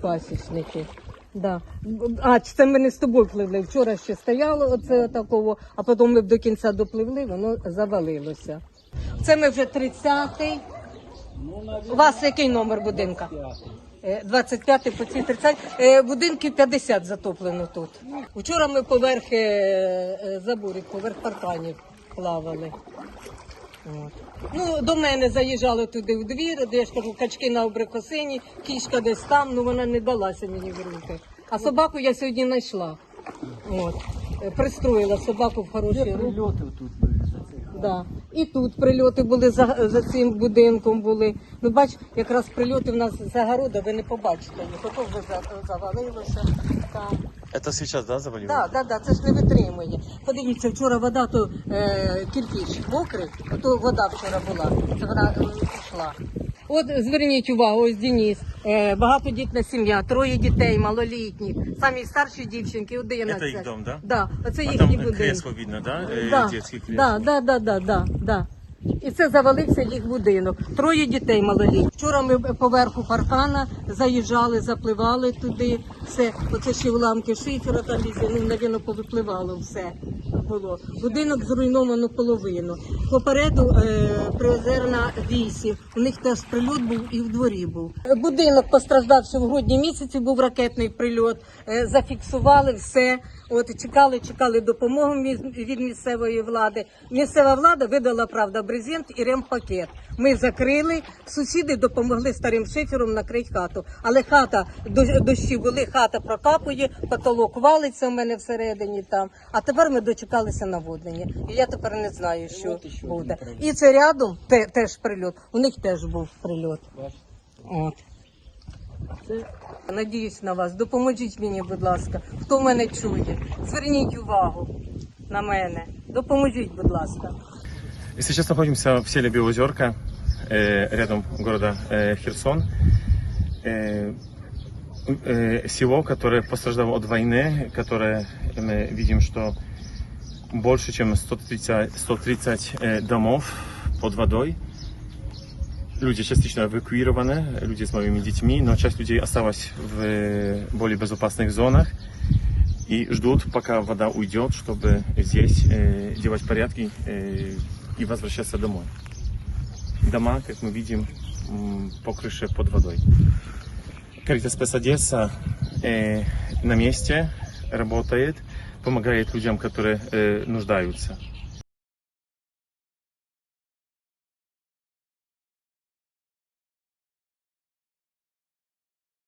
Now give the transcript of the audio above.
пасічники. Да. А, це ми не з тобою пливли. Вчора ще стояло оце такого, а потім ми б до кінця допливли, воно завалилося. Це ми вже 30-й. У вас який номер будинка? Е, 25 по цій 30. Е, Будинків 50 затоплено тут. Вчора ми поверх е, е, заборів, поверх парканів плавали. От. Ну, до мене заїжджали туди в двір, де я ж кажу, качки на обрикосині, кішка десь там, ну вона не далася мені в руки. А собаку я сьогодні знайшла. От. Е, Пристроїла собаку в хороші руки. Прильоти тут були за. Да. І тут прильоти були за, за цим будинком були. Ну бач, якраз прильоти в нас загорода, ви не побачите їх. Ото вже за- завалилося. Там. Это сейчас, да, завалило? Да, да, да, це ж не витримує Подивіться, вчора вода то е, кирпіч мокрий, то вода вчора була. Це вона е, пішла. От зверніть увагу, ось Денис, е, багатодітна сім'я, троє дітей, малолітні, самі старші дівчинки, 11. Это их дом, да? Да, оце А їхні там э, будинки. кресло видно, да? Э, Да, Детский кресло. да, да, да, да, да, да. І це завалився їх будинок. Троє дітей малолітніх. Вчора ми поверху паркана заїжджали, запливали туди. Все, оце ще уламки шифера там ну, навіть, повипливало все було. Будинок зруйновано половину. Попереду е, приозерна вісі. У них теж прильот був і в дворі був. Будинок постраждав ще в грудні місяці, був ракетний прильот. Е, зафіксували все. От чекали, чекали допомоги міс- від місцевої влади. Місцева влада видала правда брезент і ремпакет. Ми закрили. Сусіди допомогли старим шифером накрити хату. Але хата дощі були, хата прокапує, потолок валиться у мене всередині там. А тепер ми дочекалися наводнення. І я тепер не знаю, що От буде. І це рядом те, теж прильот. У них теж був прильот. От. Це надіюсь на вас. Допоможіть мені, будь ласка. Хто мене чує? Зверніть увагу на мене. Допоможіть, будь ласка. И сейчас находимся в селе Белозерка, э, рядом города э, Херсон. Э, э, село, которое пострадало от войны, которое мы видим, что больше, чем 130, 130 э, домов под водой. Люди частично эвакуированы, люди с малыми детьми, но часть людей осталась в э, более безопасных зонах и ждут, пока вода уйдет, чтобы здесь э, делать порядки э, и возвращаться домой. Дома, как мы видим, м, по крыше под водой. Caritas Spes Одесса э, на месте работает, помогает людям, которые э, нуждаются.